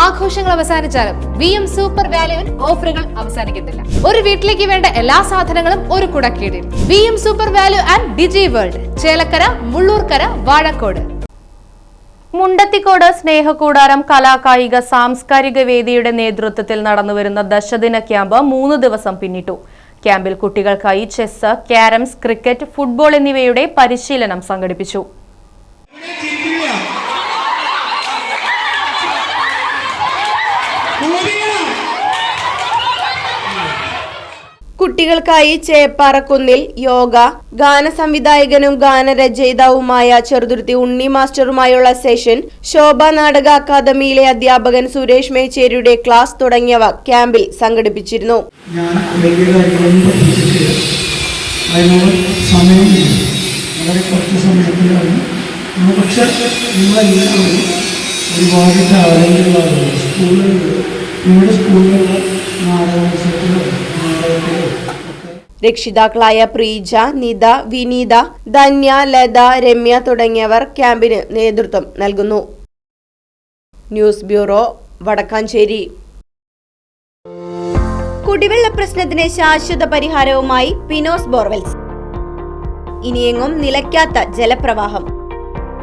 ആഘോഷങ്ങൾ അവസാനിച്ചാലും V M super വാല്യുവിൽ ഓഫറുകൾ അവസാനിക്കുന്നില്ല ഒരു വീട്ടിലേക്ക് വേണ്ട എല്ലാ സാധനങ്ങളും ഒരു കുടക്കീടിൽ. V M super value and Digi world Chelakkara Mullurkara Vazhakkode. Mundathikode സ്നേഹകൂടാരം കലാകായിക സാംസ്കാരിക വേദിയുടെ നേതൃത്വത്തിൽ നടന്നുവരുന്ന ദശദിന ക്യാമ്പ് മൂന്ന് ദിവസം പിന്നിട്ടു. ക്യാമ്പിൽ കുട്ടികൾക്കായി ചെസ് ക്യാരംസ് ക്രിക്കറ്റ് ഫുട്ബോൾ എന്നിവയുടെ പരിശീലനം സംഘടിപ്പിച്ചു. കുട്ടികൾക്കായി ചേപ്പാറക്കുന്നിൽ യോഗ ഗാന സംവിധായകനും ഗാനരചയിതാവുമായ ചെറുതുരുത്തി ഉണ്ണി മാസ്റ്ററുമായുള്ള സെഷൻ ശോഭ നാടക അക്കാദമിയിലെ അധ്യാപകൻ സുരേഷ് മേച്ചേരിയുടെ ക്ലാസ് തുടങ്ങിയവ ക്യാമ്പിൽ സംഘടിപ്പിച്ചിരുന്നു. ഒരുപാട് രക്ഷിതാക്കളായ പ്രീജ നിത വിനീത ധന്യ ലത രമ്യ തുടങ്ങിയവർ ക്യാമ്പിന് നേതൃത്വം നൽകുന്നു. News bureau Vadakkanchery. കുടിവെള്ള പ്രശ്നത്തിന് ശാശ്വത പരിഹാരവുമായി പിനോസ് ബോർവെൽസ്. ഇനിയെങ്ങും നിലയ്ക്കാത്ത ജലപ്രവാഹം.